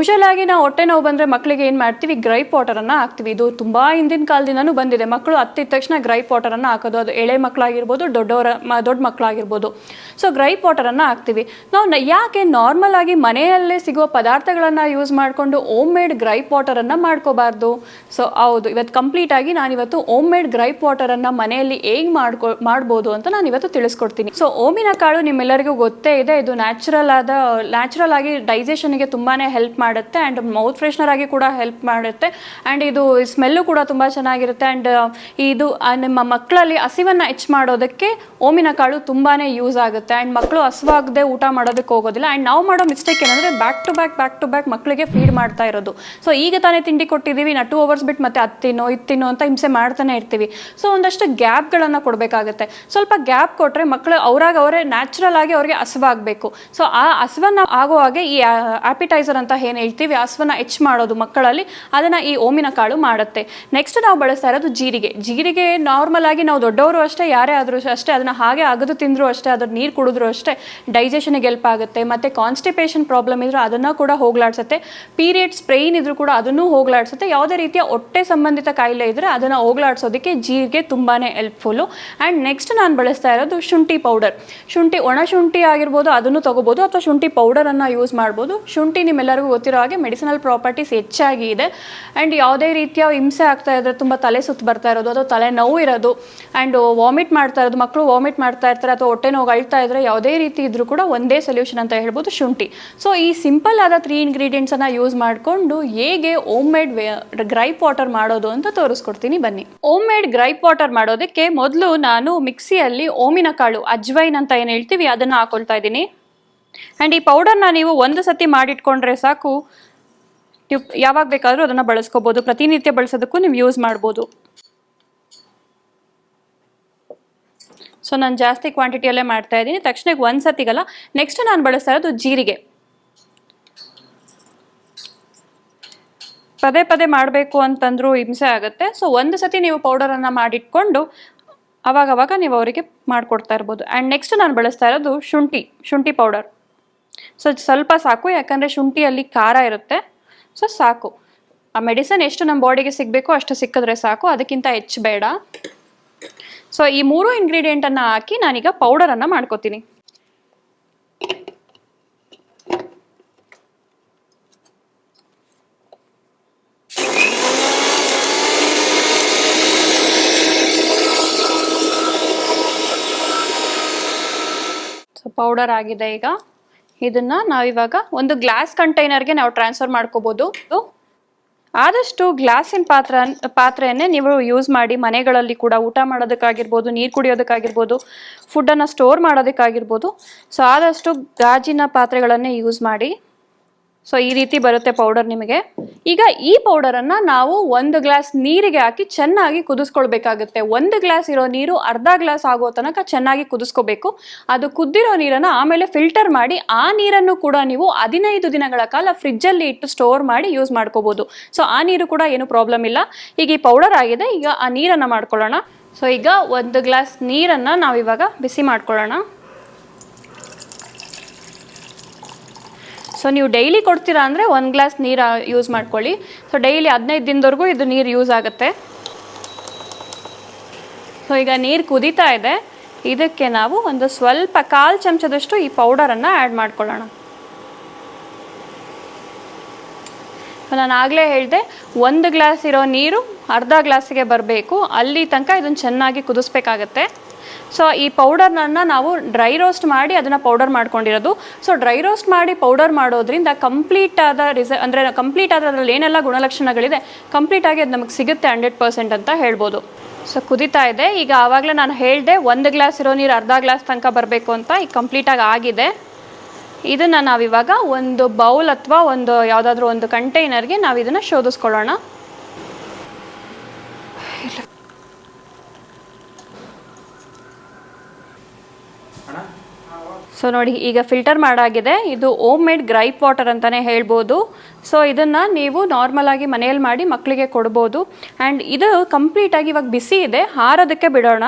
Usual ಆಗಿ ನಾವು ಹೊಟ್ಟೆ ನೋವು ಬಂದರೆ ಮಕ್ಕಳಿಗೆ ಏನು ಮಾಡ್ತೀವಿ? ಗ್ರೈಪ್ ವಾಟರನ್ನು ಹಾಕ್ತೀವಿ. ಇದು ತುಂಬ ಹಿಂದಿನ ಕಾಲದಿಂದನೂ ಬಂದಿದೆ. ಮಕ್ಕಳು ಹತ್ತಿದ ತಕ್ಷಣ ಗ್ರೈಪ್ ವಾಟರನ್ನು ಹಾಕೋದು. ಅದು ಎಳೆ ಮಕ್ಕಳಾಗಿರ್ಬೋದು ದೊಡ್ಡವರ ದೊಡ್ಡ ಮಕ್ಕಳಾಗಿರ್ಬೋದು ಸೊ ಗ್ರೈಪ್ ವಾಟರನ್ನು ಹಾಕ್ತೀವಿ. ನಾವು ಯಾಕೆ ನಾರ್ಮಲ್ ಆಗಿ ಮನೆಯಲ್ಲೇ ಸಿಗುವ ಪದಾರ್ಥಗಳನ್ನು ಯೂಸ್ ಮಾಡಿಕೊಂಡು ಓಮ್ ಮೇಡ್ ಗ್ರೈಪ್ ವಾಟರನ್ನು ಮಾಡ್ಕೋಬಾರ್ದು? ಸೊ ಹೌದು. ಇವತ್ತು ಕಂಪ್ಲೀಟ್ ಆಗಿ ನಾನು ಇವತ್ತು ಓಮ್ ಮೇಡ್ ಗ್ರೈಪ್ ವಾಟರನ್ನು ಮನೆಯಲ್ಲಿ ಹೇಗೆ ಮಾಡ್ಕೊ, ಮಾಡ್ಬೋದು ಅಂತ ನಾನು ಇವತ್ತು ತಿಳಿಸ್ಕೊಡ್ತೀನಿ. ಸೊ ಓಮಿನ ಕಾಳು ನಿಮ್ಮೆಲ್ಲರಿಗೂ ಗೊತ್ತೇ ಇದೆ. ಇದು ನ್ಯಾಚುರಲ್ ಆದ ನ್ಯಾಚುರಲ್ ಆಗಿ ಡೈಜೆಷನ್ಗೆ ತುಂಬಾ ಹೆಲ್ಪ್ ಮಾಡುತ್ತೆ ಆ್ಯಂಡ್ ಮೌತ್ ಫ್ರೆಶ್ನರ್ ಆಗಿ ಕೂಡ ಹೆಲ್ಪ್ ಮಾಡುತ್ತೆ. ಆ್ಯಂಡ್ ಇದು ಸ್ಮೆಲ್ಲು ಕೂಡ ತುಂಬ ಚೆನ್ನಾಗಿರುತ್ತೆ. ಆ್ಯಂಡ್ ಇದು ನಿಮ್ಮ ಮಕ್ಕಳಲ್ಲಿ ಹಸಿವನ್ನು ಹೆಚ್ಚು ಮಾಡೋದಕ್ಕೆ ಓಮಿನ ಕಾಳು ತುಂಬಾ ಯೂಸ್ ಆಗುತ್ತೆ. ಆ್ಯಂಡ್ ಮಕ್ಕಳು ಹಸುವಾಗದೆ ಊಟ ಮಾಡೋದಕ್ಕೆ ಹೋಗೋದಿಲ್ಲ. ಆ್ಯಂಡ್ ನಾವು ಮಾಡೋ ಮಿಸ್ಟೇಕ್ ಏನಂದರೆ back to back back to back ಮಕ್ಕಳಿಗೆ ಫೀಡ್ ಮಾಡ್ತಾ ಇರೋದು. ಸೊ ಈಗ ತಾನೇ ತಿಂಡಿ ಕೊಟ್ಟಿದ್ದೀವಿ ನಾ ಟೂ ಅವರ್ಸ್ ಬಿಟ್ಟು ಮತ್ತೆ ಇದು ತಿನ್ನೋ ಅಂತ ಹಿಂಸೆ ಮಾಡ್ತಾನೆ ಇರ್ತೀವಿ. ಸೊ ಒಂದಷ್ಟು ಗ್ಯಾಪ್ಗಳನ್ನು ಕೊಡಬೇಕಾಗುತ್ತೆ. ಸ್ವಲ್ಪ ಗ್ಯಾಪ್ ಕೊಟ್ಟರೆ ಮಕ್ಕಳು ಅವರಾಗ ಅವರೇ ನ್ಯಾಚುರಲ್ ಆಗಿ ಅವ್ರಿಗೆ ಹಸುವಾಗಬೇಕು. ಸೊ ಆ ಹಸುವನ್ನು ಆಗೋ ಹಾಗೆ ಈ ಆಪಿಟೈಸರ್ ಅಂತ ಏನು ಹೇಳ್ತೀವಿ? ಹಸುವನ್ನು ಹೆಚ್ಚು ಮಾಡೋದು ಮಕ್ಕಳಲ್ಲಿ. ಅದನ್ನು ಈ ಓಮಿನ ಕಾಳು ಮಾಡುತ್ತೆ. ನೆಕ್ಸ್ಟ್ ನಾವು ಬಳಸ್ತಾ ಇರೋದು ಜೀರಿಗೆ. ಜೀರಿಗೆ ನಾರ್ಮಲ್ ಆಗಿ ನಾವು ದೊಡ್ಡವರು ಅಷ್ಟೇ, ಯಾರೇ ಆದರೂ ಅಷ್ಟೇ, ಅದನ್ನು ಹಾಗೆ ಅಗದು ತಿಂದರೂ ಅಷ್ಟೇ ಅದ್ರ ನೀರು ಕುಡಿದ್ರು ಅಷ್ಟೇ ಡೈಜೆಷನ್ಗೆ ಹೆಲ್ಪ್ ಆಗುತ್ತೆ. ಮತ್ತು ಕಾನ್ಸ್ಟಿಪೇಷನ್ ಪ್ರಾಬ್ಲಮ್ ಇದ್ರೂ ಅದನ್ನು ಕೂಡ ಹೋಗ್ಲಾಡ್ಸುತ್ತೆ. ಪೀರಿಯಡ್ ಸ್ಪ್ರೈನ್ ಇದ್ರೂ ಕೂಡ ಅದನ್ನು ಹೋಗ್ಲಾಡ್ಸುತ್ತೆ. ಯಾವುದೇ ರೀತಿಯ ಹೊಟ್ಟೆ ಸಂಬಂಧಿತ ಕಾಯಿಲೆ ಇದ್ದರೆ ಅದನ್ನು ಹೋಗ್ಲಾಡ್ಸೋದಕ್ಕೆ ಜೀರಿಗೆ ತುಂಬಾ ಹೆಲ್ಪ್ಫುಲ್ಲು ಆ್ಯಂಡ್ ನೆಕ್ಸ್ಟ್ ನಾನು ಬಳಸ್ತಾ ಇರೋದು ಶುಂಠಿ ಪೌಡರ್ ಶುಂಠಿ ಒಣ ಶುಂಠಿ ಆಗಿರ್ಬೋದು, ಅದನ್ನು ತಗೋಬೋದು. ಅಥವಾ ಶುಂಠಿ ಪೌಡರನ್ನು ಯೂಸ್ ಮಾಡ್ಬೋದು. ಶುಂಠಿ ನಿಮ್ಮೆಲ್ಲರಿಗೂ ಗೊತ್ತಿರೋ ಹಾಗೆ ಮೆಡಿಸಿನಲ್ ಪ್ರಾಪರ್ಟೀಸ್ ಹೆಚ್ಚಾಗಿ ಇದೆ. ಆ್ಯಂಡ್ ಯಾವುದೇ ರೀತಿಯ ಹಿಂಸೆ ಆಗ್ತಾ ಇದ್ರೆ ತುಂಬ ತಲೆ ಸುತ್ತು ಬರ್ತಾ ಇರೋದು ಅಥವಾ ತಲೆ ನೋವು ಇರೋದು. ಆ್ಯಂಡ್ ವಾಮಿಟ್ ಮಾಡ್ತಾ ಇರೋದು ಮಕ್ಕಳು ವಾಮಿಟ್ ಮಾಡ್ತಾ ಇರ್ತಾರೆ, ಅಥವಾ ಹೊಟ್ಟೆ ನೋವು ಅಳ್ತಾ ಇದ್ರೆ ಯಾವುದೇ ರೀತಿ ಇದ್ರೂ ಕೂಡ ಒಂದೇ ಸೊಲ್ಯೂಷನ್ ಅಂತ ಹೇಳ್ಬೋದು ಶುಂಠಿ. ಸೊ ಈ ಸಿಂಪಲ್ ಆದ ತ್ರೀ ಇಂಗ್ರೀಡಿಯೆಂಟ್ಸನ್ನು ಯೂಸ್ ಮಾಡಿಕೊಂಡು ಹೇಗೆ ಓಮ್ ಮೇಡ್ ಗ್ರೈಪ್ ವಾಟರ್ ಮಾಡೋದು ಅಂತ ತೋರಿಸ್ಕೊಡ್ತೀನಿ. ಬನ್ನಿ. ಓಮ್ ಮೇಡ್ ಗ್ರೈಪ್ ವಾಟರ್ ಮಾಡೋದಕ್ಕೆ ಮೊದಲು ನಾನು ಮಿಕ್ಸಿಯಲ್ಲಿ ಓಮಿನ ಕಾಳು ಅಜ್ವೈನ್ ಅಂತ ಏನು ಹೇಳ್ತೀವಿ, ಅದನ್ನು ಹಾಕೊಳ್ತಾ ಇದ್ದೀನಿ. ಆ್ಯಂಡ್ ಈ ಪೌಡರ್ನ ನೀವು ಒಂದು ಸತಿ ಮಾಡಿಟ್ಕೊಂಡ್ರೆ ಸಾಕು. ನೀವು ಯಾವಾಗ ಬೇಕಾದರೂ ಅದನ್ನು ಬಳಸ್ಕೋಬೋದು. ಪ್ರತಿನಿತ್ಯ ಬಳಸೋದಕ್ಕೂ ನೀವು ಯೂಸ್ ಮಾಡ್ಬೋದು. ಸೊ ನಾನು ಜಾಸ್ತಿ ಕ್ವಾಂಟಿಟಿಯಲ್ಲೇ ಮಾಡ್ತಾ ಇದ್ದೀನಿ. ತಕ್ಷಣಕ್ಕೆ ಒಂದು ಸತಿಗಲ್ಲ. ನೆಕ್ಸ್ಟ್ ನಾನು ಬಳಸ್ತಾ ಇರೋದು ಜೀರಿಗೆ. ಪದೇ ಪದೇ ಮಾಡಬೇಕು ಅಂತಂದ್ರೂ ಹಿಂಸೆ ಆಗುತ್ತೆ. ಸೊ ಒಂದು ಸತಿ ನೀವು ಪೌಡರನ್ನು ಮಾಡಿಟ್ಕೊಂಡು ಅವಾಗವಾಗ ನೀವು ಅವರಿಗೆ ಮಾಡಿಕೊಡ್ತಾ ಇರ್ಬೋದು. ಆ್ಯಂಡ್ ನೆಕ್ಸ್ಟ್ ನಾನು ಬಳಸ್ತಾ ಇರೋದು ಶುಂಠಿ ಶುಂಠಿ ಪೌಡರ್ ಸೊ ಸ್ವಲ್ಪ ಸಾಕು, ಯಾಕಂದರೆ ಶುಂಠಿಯಲ್ಲಿ ಖಾರ ಇರುತ್ತೆ. ಸೊ ಸಾಕು. ಆ ಮೆಡಿಸನ್ ಎಷ್ಟು ನಮ್ಮ ಬಾಡಿಗೆ ಸಿಗಬೇಕೋ ಅಷ್ಟು ಸಿಕ್ಕಿದ್ರೆ ಸಾಕು. ಅದಕ್ಕಿಂತ ಹೆಚ್ಚು ಬೇಡ. ಸೊ ಈ ಮೂರು ಇಂಗ್ರೀಡಿಯೆಂಟನ್ನು ಹಾಕಿ ನಾನೀಗ ಪೌಡರನ್ನು ಮಾಡ್ಕೋತೀನಿ. ಸೊ ಪೌಡರ್ ಆಗಿದೆ ಈಗ. ಇದನ್ನ ನಾವಿವಾಗ ಒಂದು ಗ್ಲಾಸ್ ಕಂಟೈನರ್ಗೆ ನಾವು ಟ್ರಾನ್ಸ್ಫರ್ ಮಾಡ್ಕೋಬಹುದು ಆದಷ್ಟು ಗ್ಲಾಸಿನ ಪಾತ್ರ, ಪಾತ್ರೆಯನ್ನೇ ನೀವು ಯೂಸ್ ಮಾಡಿ ಮನೆಗಳಲ್ಲಿ ಕೂಡ ಊಟ ಮಾಡೋದಕ್ಕಾಗಿರ್ಬೋದು, ನೀರು ಕುಡಿಯೋದಕ್ಕಾಗಿರ್ಬೋದು ಫುಡ್ಡನ್ನು ಸ್ಟೋರ್ ಮಾಡೋದಕ್ಕಾಗಿರ್ಬೋದು. ಸೊ ಆದಷ್ಟು ಗಾಜಿನ ಪಾತ್ರೆಗಳನ್ನೇ ಯೂಸ್ ಮಾಡಿ. ಸೊ ಈ ರೀತಿ ಬರುತ್ತೆ ಪೌಡರ್ ನಿಮಗೆ. ಈಗ ಈ ಪೌಡರನ್ನು ನಾವು ಒಂದು ಗ್ಲಾಸ್ ನೀರಿಗೆ ಹಾಕಿ ಚೆನ್ನಾಗಿ ಕುದಿಸ್ಕೊಳ್ಬೇಕಾಗುತ್ತೆ. ಒಂದು ಗ್ಲಾಸ್ ಇರೋ ನೀರು ಅರ್ಧ ಗ್ಲಾಸ್ ಆಗೋ ತನಕ ಚೆನ್ನಾಗಿ ಕುದಿಸ್ಕೋಬೇಕು. ಅದು ಕುದ್ದಿರೋ ನೀರನ್ನು ಆಮೇಲೆ ಫಿಲ್ಟರ್ ಮಾಡಿ ಆ ನೀರನ್ನು ಕೂಡ ನೀವು ಹದಿನೈದು ದಿನಗಳ ಕಾಲ ಫ್ರಿಜ್ಜಲ್ಲಿ ಇಟ್ಟು ಸ್ಟೋರ್ ಮಾಡಿ ಯೂಸ್ ಮಾಡ್ಕೋಬೋದು. ಸೊ ಆ ನೀರು ಕೂಡ ಏನು ಪ್ರಾಬ್ಲಮ್ ಇಲ್ಲ. ಈಗ ಈ ಪೌಡರ್ ಆಗಿದೆ. ಈಗ ಆ ನೀರನ್ನು ಮಾಡ್ಕೊಳ್ಳೋಣ. ಸೊ ಈಗ ಒಂದು ಗ್ಲಾಸ್ ನೀರನ್ನು ನಾವಿವಾಗ ಬಿಸಿ ಮಾಡ್ಕೊಳ್ಳೋಣ. ಸೊ ನೀವು ಡೈಲಿ ಕೊಡ್ತೀರಾ ಅಂದರೆ ಒಂದು ಗ್ಲಾಸ್ ನೀರು ಯೂಸ್ ಮಾಡ್ಕೊಳ್ಳಿ. ಸೊ ಡೈಲಿ ಹದಿನೈದು ದಿನದವರೆಗೂ ಇದು ನೀರು ಯೂಸ್ ಆಗುತ್ತೆ. ಸೊ ಈಗ ನೀರು ಕುದೀತಾ ಇದೆ. ಇದಕ್ಕೆ ನಾವು ಒಂದು ಸ್ವಲ್ಪ ಕಾಲು ಚಮಚದಷ್ಟು ಈ ಪೌಡರನ್ನು ಆ್ಯಡ್ ಮಾಡ್ಕೊಳ್ಳೋಣ. ನಾನು ಆಗಲೇ ಹೇಳಿದೆ, ಒಂದು ಗ್ಲಾಸ್ ಇರೋ ನೀರು ಅರ್ಧ ಗ್ಲಾಸಿಗೆ ಬರಬೇಕು. ಅಲ್ಲಿ ತನಕ ಇದನ್ನು ಚೆನ್ನಾಗಿ ಕುದಿಸ್ಬೇಕಾಗತ್ತೆ. ಸೊ ಈ ಪೌಡರ್ನನ್ನು ನಾವು ಡ್ರೈ ರೋಸ್ಟ್ ಮಾಡಿ ಅದನ್ನು ಪೌಡರ್ ಮಾಡ್ಕೊಂಡಿರೋದು. ಸೊ ಡ್ರೈ ರೋಸ್ಟ್ ಮಾಡಿ ಪೌಡರ್ ಮಾಡೋದ್ರಿಂದ ಕಂಪ್ಲೀಟ್ ಆದ ರಿಸ ಅಂದರೆ ಕಂಪ್ಲೀಟ್ ಆದ ಅದರಲ್ಲಿ ಏನೆಲ್ಲ ಗುಣಲಕ್ಷಣಗಳಿದೆ ಕಂಪ್ಲೀಟ್ ಆಗಿ ಅದು ನಮಗೆ ಸಿಗುತ್ತೆ ಹಂಡ್ರೆಡ್ ಪರ್ಸೆಂಟ್ ಅಂತ ಹೇಳ್ಬೋದು. ಸೊ ಕುದಿತಾ ಇದೆ. ಈಗ ಆವಾಗಲೇ ನಾನು ಹೇಳಿದೆ, ಒಂದು ಗ್ಲಾಸ್ ಇರೋ ನೀರು ಅರ್ಧ ಗ್ಲಾಸ್ ತನಕ ಬರಬೇಕು ಅಂತ ಈಗ ಕಂಪ್ಲೀಟಾಗಿ ಆಗಿದೆ. ಇದನ್ನು ನಾವಿವಾಗ ಒಂದು ಬೌಲ್ ಅಥವಾ ಒಂದು ಯಾವುದಾದ್ರೂ ಒಂದು ಕಂಟೈನರ್ಗೆ ನಾವು ಇದನ್ನು ಶೋಧಿಸ್ಕೊಳ್ಳೋಣ. ಸೊ ನೋಡಿ, ಈಗ ಫಿಲ್ಟರ್ ಮಾಡಾಗಿದೆ. ಇದು ಓಮ್ ಮೇಡ್ ಗ್ರೈಪ್ ವಾಟರ್ ಅಂತಲೇ ಹೇಳ್ಬೋದು. ಸೊ ಇದನ್ನು ನೀವು ನಾರ್ಮಲಾಗಿ ಮನೆಯಲ್ಲಿ ಮಾಡಿ ಮಕ್ಕಳಿಗೆ ಕೊಡ್ಬೋದು. ಆ್ಯಂಡ್ ಇದು ಕಂಪ್ಲೀಟಾಗಿ ಇವಾಗ ಬಿಸಿ ಇದೆ. ಹಾರೋದಕ್ಕೆ ಬಿಡೋಣ.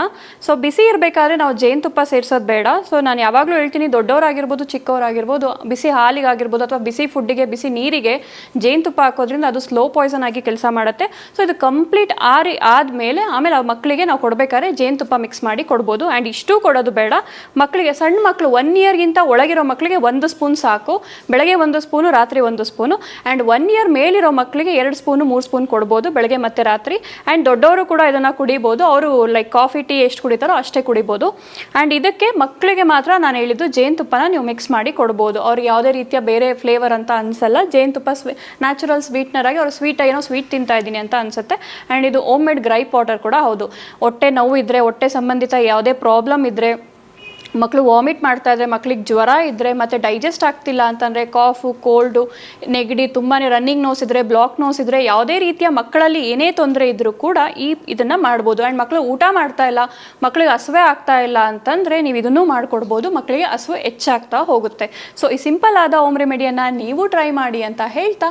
ಸೊ ಬಿಸಿ ಇರಬೇಕಾದ್ರೆ ನಾವು ಜೇನುತುಪ್ಪ ಸೇರಿಸೋದು ಬೇಡ. ಸೊ ನಾನು ಯಾವಾಗಲೂ ಹೇಳ್ತೀನಿ, ದೊಡ್ಡವರಾಗಿರ್ಬೋದು, ಚಿಕ್ಕವರಾಗಿರ್ಬೋದು, ಬಿಸಿ ಹಾಲಿಗಾಗಿರ್ಬೋದು ಅಥವಾ ಬಿಸಿ ಫುಡ್ಡಿಗೆ ಬಿಸಿ ನೀರಿಗೆ ಜೇನುತುಪ್ಪ ಹಾಕೋದ್ರಿಂದ ಅದು ಸ್ಲೋ ಪಾಯ್ಸನ್ ಆಗಿ ಕೆಲಸ ಮಾಡುತ್ತೆ. ಸೊ ಇದು ಕಂಪ್ಲೀಟ್ ಆರಿ, ಆದಮೇಲೆ ಆಮೇಲೆ ಆ ಮಕ್ಕಳಿಗೆ ನಾವು ಕೊಡಬೇಕಾದ್ರೆ ಜೇನುತುಪ್ಪ ಮಿಕ್ಸ್ ಮಾಡಿ ಕೊಡ್ಬೋದು. ಆ್ಯಂಡ್ ಇಷ್ಟು ಕೊಡೋದು ಬೇಡ. ಮಕ್ಕಳಿಗೆ ಸಣ್ಣ ಮಕ್ಕಳು ಒನ್ ಇಯರ್ಗಿಂತ ಒಳಗಿರೋ ಮಕ್ಕಳಿಗೆ ಒಂದು ಸ್ಪೂನ್ ಸಾಕು, ಬೆಳಗ್ಗೆ ಒಂದು ಸ್ಪೂನು, ರಾತ್ರಿ ಒಂದು ಸ್ಪೂನು ಆ್ಯಂಡ್ ಒನ್ ಇಯರ್ ಮೇಲಿರೋ ಮಕ್ಕಳಿಗೆ ಎರಡು ಸ್ಪೂನು, ಮೂರು ಸ್ಪೂನ್ ಕೊಡ್ಬೋದು ಬೆಳಗ್ಗೆ ಮತ್ತು ರಾತ್ರಿ. ಆ್ಯಂಡ್ ದೊಡ್ಡವರು ಕೂಡ ಇದನ್ನು ಕುಡಿಬೋದು, ಅವರು ಲೈಕ್ ಕಾಫಿ ಟೀ ಎಷ್ಟು ಕುಡಿತಾರೋ ಅಷ್ಟೇ ಕುಡಿಬೋದು. ಆ್ಯಂಡ್ ಇದಕ್ಕೆ ಮಕ್ಕಳಿಗೆ ಮಾತ್ರ ನಾನು ಹೇಳಿದ್ದು ಜೇನುತುಪ್ಪನ ನೀವು ಮಿಕ್ಸ್ ಮಾಡಿ ಕೊಡ್ಬೋದು. ಅವ್ರಿಗೆ ಯಾವುದೇ ರೀತಿಯ ಬೇರೆ ಫ್ಲೇವರ್ ಅಂತ ಅನಿಸಲ್ಲ, ಜೇನುತುಪ್ಪ ಸ್ವೀ ನ್ಯಾಚುರಲ್ ಸ್ವೀಟ್ನರ್ ಆಗಿ ಅವ್ರು ಸ್ವೀಟ್ ಏನೋ ಸ್ವೀಟ್ ತಿಂತಾ ಇದ್ದೀನಿ ಅಂತ ಅನಿಸುತ್ತೆ. ಆ್ಯಂಡ್ ಇದು ಓಮ್ ಮೇಡ್ ಗ್ರೈ ಪೌಡರ್ ಕೂಡ ಹೌದು. ಹೊಟ್ಟೆ ನೋವು ಇದ್ದರೆ ಹೊಟ್ಟೆ ಸಂಬಂಧಿತ ಯಾವುದೇ ಪ್ರಾಬ್ಲಮ್ ಇದ್ದರೆ ಮಕ್ಕಳು ವಾಮಿಟ್ ಮಾಡ್ತಾ ಇದ್ರೆ ಮಕ್ಕಳಿಗೆ ಜ್ವರ ಇದ್ದರೆ ಮತ್ತು ಡೈಜೆಸ್ಟ್ ಆಗ್ತಿಲ್ಲ ಅಂತಂದರೆ ಕಾಫು ಕೋಲ್ಡು ನೆಗಡಿ ತುಂಬಾ ರನ್ನಿಂಗ್ ನೋಸ್ ಇದ್ದರೆ ಬ್ಲಾಕ್ ನೋಸ್ ಇದ್ದರೆ ಯಾವುದೇ ರೀತಿಯ ಮಕ್ಕಳಲ್ಲಿ ಏನೇ ತೊಂದರೆ ಇದ್ದರೂ ಕೂಡ ಈ ಇದನ್ನು ಮಾಡ್ಬೋದು. ಆ್ಯಂಡ್ ಮಕ್ಕಳು ಊಟ ಮಾಡ್ತಾ ಇಲ್ಲ ಮಕ್ಕಳಿಗೆ ಹಸುವೆ ಆಗ್ತಾ ಇಲ್ಲ ಅಂತಂದರೆ ನೀವು ಇದನ್ನು ಮಾಡಿಕೊಡ್ಬೋದು. ಮಕ್ಕಳಿಗೆ ಹಸುವೆ ಹೆಚ್ಚಾಗ್ತಾ ಹೋಗುತ್ತೆ. ಸೊ ಈ ಸಿಂಪಲ್ ಆದ ಓಮ್ ರೆಮಿಡಿಯನ್ನು ನೀವು ಟ್ರೈ ಮಾಡಿ ಅಂತ ಹೇಳ್ತಾ